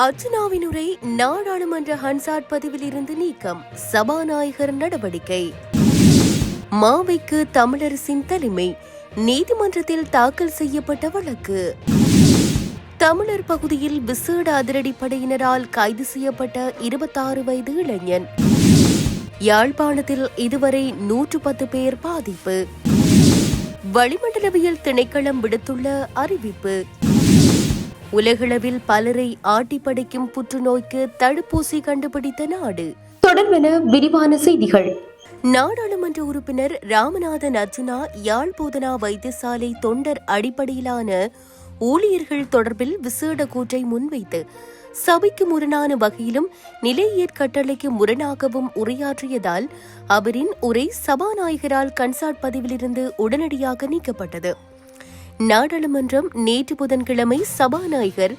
அர்ச்சனாவின் உரை நாடாளுமன்ற ஹன்சாட் பதிவில் இருந்து நீக்கம். சபாநாயகர் நடவடிக்கை. மாவைக்கு தமிழரசின் தலைமை. நீதிமன்றத்தில் தாக்கல் செய்யப்பட்ட வழக்கு. தமிழர் பகுதியில் விசேட அதிரடிப்படையினரால் கைது செய்யப்பட்ட இருபத்தாறு வயது இளைஞன். யாழ்ப்பாணத்தில் இதுவரை நூற்று பத்து பேர் பாதிப்பு. வளிமண்டலவியல் திணைக்களம் விடுத்துள்ள அறிவிப்பு. உலகளவில் பலரை ஆட்டிப்படைக்கும் புற்றுநோய்க்கு தடுப்பூசி கண்டுபிடித்த நாடு. தொடர்பென விரிவான செய்திகள். நாடாளுமன்ற உறுப்பினர் ராமநாதன் அர்ஜுனா யாழ் போதனா வைத்தியசாலை தொண்டர் அடிப்படையிலான ஊழியர்கள் தொடர்பில் விசேட கூற்றை முன்வைத்து சபைக்கு முரணான வகையிலும் நிலையியற் கட்டளைக்கு முரணாகவும் உரையாற்றியதால் அவரின் உரை சபாநாயகரால் கன்சாட் பதிவிலிருந்து உடனடியாக நீக்கப்பட்டது. நாடாளுமன்றம் நேற்று புதன்கிழமை சபாநாயகர்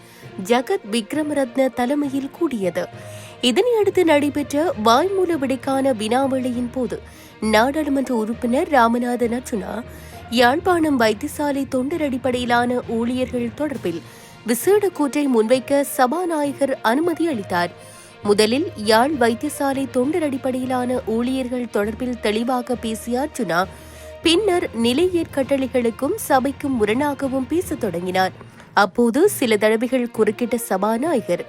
ஜகத் விக்ரமரத்ன தலைமையில் கூடியது. இதனையடுத்து நடைபெற்ற வாய்மூல விடைக்கான வினாவளியின் போது நாடாளுமன்ற உறுப்பினர் ராமநாதன் அர்ஜுனா யாழ்ப்பாணம் வைத்தியசாலை தொண்டர் அடிப்படையிலான ஊழியர்கள் தொடர்பில் விசேட கூற்றை முன்வைக்க சபாநாயகர் அனுமதி அளித்தார். முதலில் யாழ் வைத்தியசாலை தொண்டர் அடிப்படையிலான ஊழியர்கள் தொடர்பில் தெளிவாக பேசிய அர்ஜுனா பின்னர் நிலையேற் கட்டளைகளுக்கும் சபைக்கும் முரணாகவும் பேசத் தொடங்கினார். அப்போது சில தடவைகள் குறுக்கிட்ட சபாநாயகர்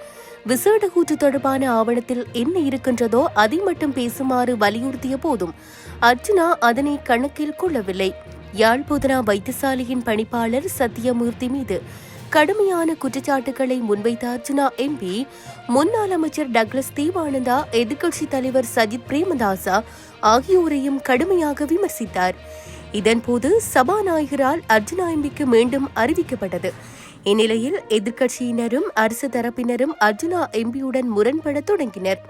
விசேட கூற்று தொடர்பான ஆவணத்தில் என்ன இருக்கின்றதோ அதை மட்டும் பேசுமாறு வலியுறுத்திய போதும் அர்ஜுனா அதனை கணக்கில் கொள்ளவில்லை. யாழ்போதனா வைத்தியசாலையின் பணிப்பாளர் சத்தியமூர்த்தி மீது கடுமையான குற்றச்சாட்டுகளை முன்வைத்த அர்ஜுனா எம்பி முன்னாள் அமைச்சர் டக்ளஸ் தீவானந்தா எதிர்க்கட்சித் தலைவர் சஜித் பிரேமதாசா ஆகியோரையும் கடுமையாக விமர்சித்தார். இதன்போது சபாநாயகரால் அர்ஜுனா எம்பிக்கு மீண்டும் அறிவிக்கப்பட்டது. இந்நிலையில் எதிர்க்கட்சியினரும் அரசு தரப்பினரும் அர்ஜுனா எம்பியுடன் முரண்பட தொடங்கினர்.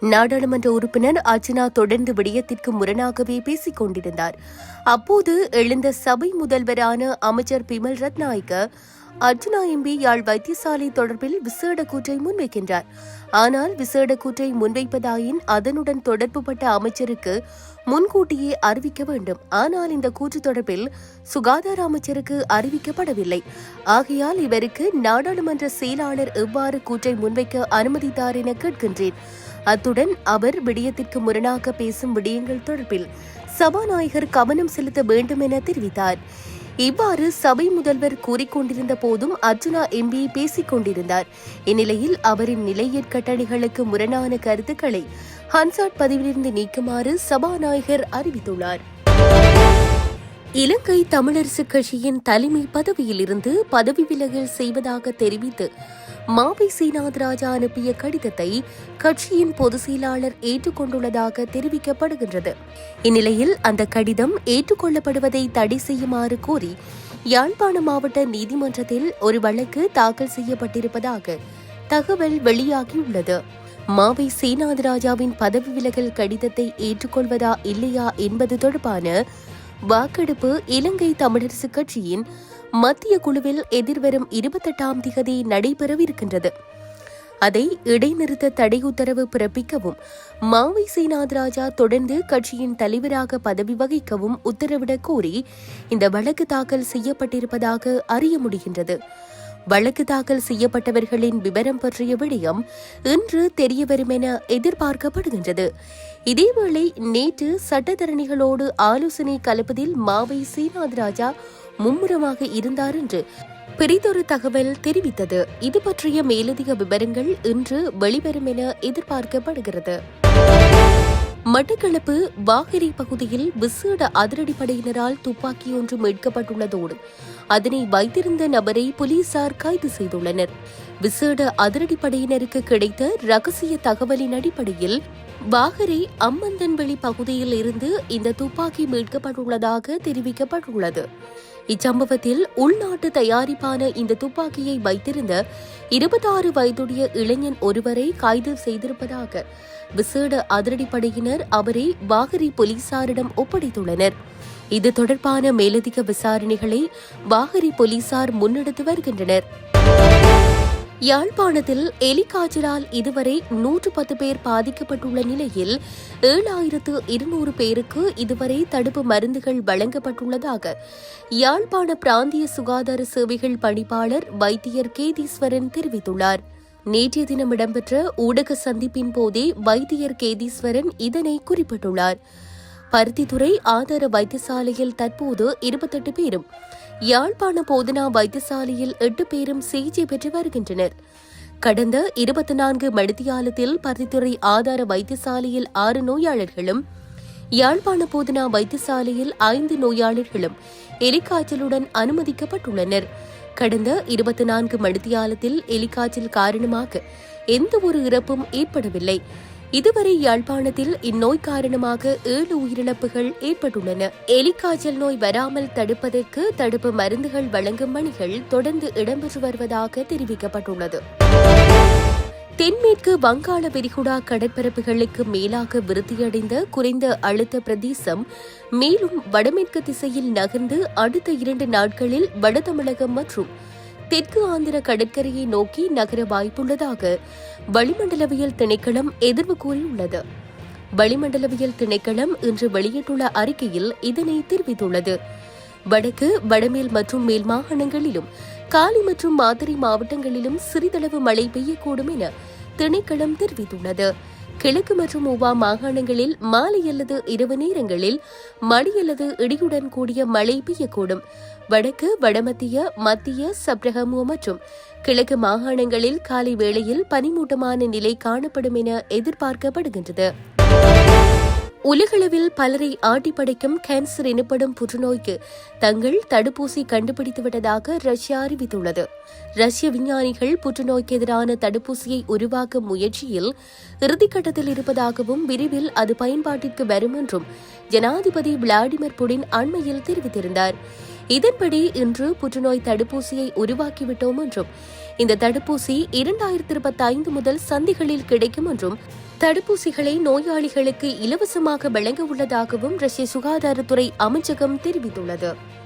நாடாளுமன்ற உறுப்பினர் அர்ஜுனா தொடர்ந்து விடயத்திற்கு முரணாகவே பேசிக் கொண்டிருந்தார். அப்போது எழுந்த சபை முதல்வரான அமைச்சர் பிமல் ரத்நாயக்க அர்ஜுனா எம்பி யாழ் வைத்தியசாலை தொடர்பில் விசேட கூற்றை முன்வைக்கின்றார். ஆனால் விசேட கூற்றை முன்வைப்பதாயின் அதனுடன் தொடர்புபட்ட அமைச்சருக்கு முன்கூட்டியே அறிவிக்க வேண்டும். ஆனால் இந்த கூற்று தொடர்பில் சுகாதார அமைச்சருக்கு அறிவிக்கப்படவில்லை. ஆகையால் இவருக்கு நாடாளுமன்ற செயலாளர் எவ்வாறு கூற்றை முன்வைக்க அனுமதித்தார் என கேட்கின்றேன். அத்துடன் அவர் விடயத்திற்கு முரணாக பேசும் விடயங்கள் தொடர்பில் சபாநாயகர் கவனம் செலுத்த வேண்டும் என தெரிவித்தார். இவ்வாறு சபை முதல்வர் கூறிக்கொண்டிருந்த போதும் அர்ஜுனா எம்பி பேசிக் கொண்டிருந்தார். இந்நிலையில் அவரின் நிலையற் கட்டளைகளுக்கு முரணான கருத்துக்களை ஹன்சாட் பதிவிலிருந்து நீக்குமாறு சபாநாயகர் அறிவித்துள்ளார். இலங்கை தமிழரசுக் கட்சியின் தலைமை பதவியிலிருந்து பதவி விலகல் செய்வதாக தெரிவித்து மாவை சீனாத்ராஜா அனுப்பிய கடிதத்தை கட்சியின் பொதுச் செயலாளர் ஏற்றுக்கொண்டுள்ளதாக தெரிவிக்கப்படுகின்றது. இந்நிலையில் அந்த கடிதம் ஏற்றுக்கொள்ளப்படுவதை தடை செய்யுமாறு கோரி யாழ்ப்பாண மாவட்ட நீதிமன்றத்தில் ஒரு வழக்கு தாக்கல் செய்யப்பட்டிருப்பதாக தகவல் வெளியாகியுள்ளது. மாவை சேனாதிராஜாவின் பதவி விலகல் கடிதத்தை ஏற்றுக்கொள்வதா இல்லையா என்பது தொடர்பான வாக்கெடுப்பு இலங்கை தமிழரசு கட்சியின் மத்திய குழுவில் எதிர்வரும் இருபத்தெட்டாம் திகதி நடைபெறவிருக்கின்றது. அதை இடைநிறுத்த தடை உத்தரவு பிறப்பிக்கவும் மாவை சீநாதராஜா தொடர்ந்து கட்சியின் தலைவராக பதவி வகிக்கவும் உத்தரவிடக் கோரி இந்த வழக்கு தாக்கல் செய்யப்பட்டிருப்பதாக அறிய முடிகின்றது. வழக்கு தாக்கல் செய்யப்பட்டவர்களின் விவரம் பற்றிய விடயம் இன்று தெரியவரும் என எதிர்பார்க்கப்படுகின்றது. இதேவேளை நேற்று சட்டத்தரணிகளோடு ஆலோசனை கலப்பதில் மாவை சீனாத் ராஜா மும்முரமாக இருந்தார் என்று பெரிதொரு தகவல் தெரிவித்தது. இது பற்றிய மேலதிக விவரங்கள் இன்று வெளிவரும் என எதிர்பார்க்கப்படுகிறது. மட்டக்களப்பு வாகரை பகுதியில் விசேட அதிரடிப்படையினரால் துப்பாக்கி ஒன்று மீட்கப்பட்டுள்ளதோடு அதனை வைத்திருந்த நபரை போலீசார் கைது செய்துள்ளனர். விசேட அதிரடிப்படையினருக்கு கிடைத்த ரகசிய தகவலின் அடிப்படையில் வாகரை அம்மந்தன்வெளி பகுதியில் இருந்து இந்த துப்பாக்கி மீட்கப்பட்டுள்ளதாக தெரிவிக்கப்பட்டுள்ளது. இச்சம்பவத்தில் உள்நாட்டு தயாரிப்பான இந்த துப்பாக்கியை வைத்திருந்த இருபத்தாறு வயதுடைய இளைஞன் ஒருவரை கைது செய்திருப்பதாக விசேட அதிரடிப்படையினர் அவரை வாகரி போலீசாரிடம் ஒப்படைத்துள்ளனர். இது தொடர்பான மேலதிக விசாரணைகளை வாகரி போலீசார் முன்னெடுத்து வருகின்றனர். யாழ்ப்பாணத்தில் எலிக்காய்ச்சலால் இதுவரை நூற்று பத்து பேர் பாதிக்கப்பட்டுள்ள நிலையில் ஏழாயிரத்து இருநூறு பேருக்கு இதுவரை தடுப்பு மருந்துகள் வழங்கப்பட்டுள்ளதாக யாழ்ப்பாண பிராந்திய சுகாதார சேவைகள் பணிப்பாளர் வைத்தியர் கேதீஸ்வரன் தெரிவித்துள்ளார். நேற்றைய தினம் இடம்பெற்ற ஊடக சந்திப்பின் போதே வைத்தியர் கேதீஸ்வரன் இதனை குறிப்பிட்டுள்ளார். பருத்தித்துறை ஆதார வைத்தியசாலையில் தற்போது இருபத்தெட்டு பேரும் யாழ்ப்பாண போதனா வைத்தியசாலையில் எட்டு பேரும் சிகிச்சை பெற்று வருகின்றனர். கடந்த இருபத்தி நான்கு மணித்தியாலத்தில் பருத்தித்துறை ஆதார வைத்தியசாலையில் ஆறு நோயாளர்களும் யாழ்ப்பாண போதனா வைத்தியசாலையில் ஐந்து நோயாளர்களும் எலிக்காய்ச்சலுடன் அனுமதிக்கப்பட்டுள்ளனர். கடந்த இருபத்தி நான்கு மணித்தியாலத்தில் எலிக்காய்ச்சல் காரணமாக எந்த ஒரு இறப்பும் ஏற்படவில்லை. இதுவரை யாழ்ப்பாணத்தில் இந்நோய் காரணமாக ஏழு உயிரிழப்புகள் ஏற்பட்டுள்ளன. எலிக்காய்ச்சல் நோய் வராமல் தடுப்பதற்கு தடுப்பு மருந்துகள் வழங்கும் பணிகள் தொடர்ந்து இடம்பெற்று வருவதாக தெரிவிக்கப்பட்டுள்ளது. தென்மேற்கு வங்காள விரிகுடா கடற்பரப்புகளுக்கு மேலாக விருத்தியடைந்த குறைந்த அழுத்த பிரதேசம் மேலும் வடமேற்கு திசையில் நகர்ந்து அடுத்த இரண்டு நாட்களில் வடதமிழகம் மற்றும் தெற்கு ஆந்திர கடற்கரையை நோக்கி நகர வாய்ப்புள்ளதாக வளிமண்டலவியல் திணைக்களம் எதிர்வு கூறியுள்ளது. வளிமண்டலவியல் திணைக்களம் இன்று வெளியிட்டுள்ள அறிக்கையில் இதனை தெரிவித்துள்ளது. வடக்கு வடமேல் மற்றும் மேல் மாகாணங்களிலும் காலி மற்றும் மாதிரி மாவட்டங்களிலும் சிறிதளவு மழை பெய்யக்கூடும் என திணைக்களம் தெரிவித்துள்ளது. கிழக்கு மற்றும் உவா மாகாணங்களில் மாலை அல்லது இரவு நேரங்களில் மணி அல்லது இடியுடன் கூடிய மழை பெய்யக்கூடும். வடக்கு வடமத்திய மத்திய சப்ரகமு மற்றும் கிழக்கு மாகாணங்களில் காலை வேளையில் பனிமூட்டமான நிலை காணப்படும் என எதிர்பார்க்கப்படுகின்றது. உலகளவில் பலரை ஆட்டிப்படைக்கும் கேன்சர் எனப்படும் புற்றுநோய்க்கு தங்கள் தடுப்பூசி கண்டுபிடித்துவிட்டதாக ரஷ்யா அறிவித்துள்ளது. ரஷ்ய விஞ்ஞானிகள் புற்றுநோய்க்கு எதிரான தடுப்பூசியை உருவாக்கும் முயற்சியில் இறுதிக்கட்டத்தில் இருப்பதாகவும் விரைவில் அது பயன்பாட்டிற்கு வரும் என்றும் ஜனாதிபதி விளாடிமிர் புடின் அண்மையில் தெரிவித்திருந்தார். இதன்படி இன்று புற்றுநோய் தடுப்பூசியை உருவாக்கிவிட்டோம் என்றும் இந்த தடுப்பூசி இரண்டாயிரத்தி இருபத்தி ஐந்து முதல் சந்திகளில் கிடைக்கும் என்றும் தடுப்பூசிகளை நோயாளிகளுக்கு இலவசமாக வழங்க உள்ளதாகவும் ரஷ்ய சுகாதாரத்துறை அமைச்சகம் தெரிவித்துள்ளது.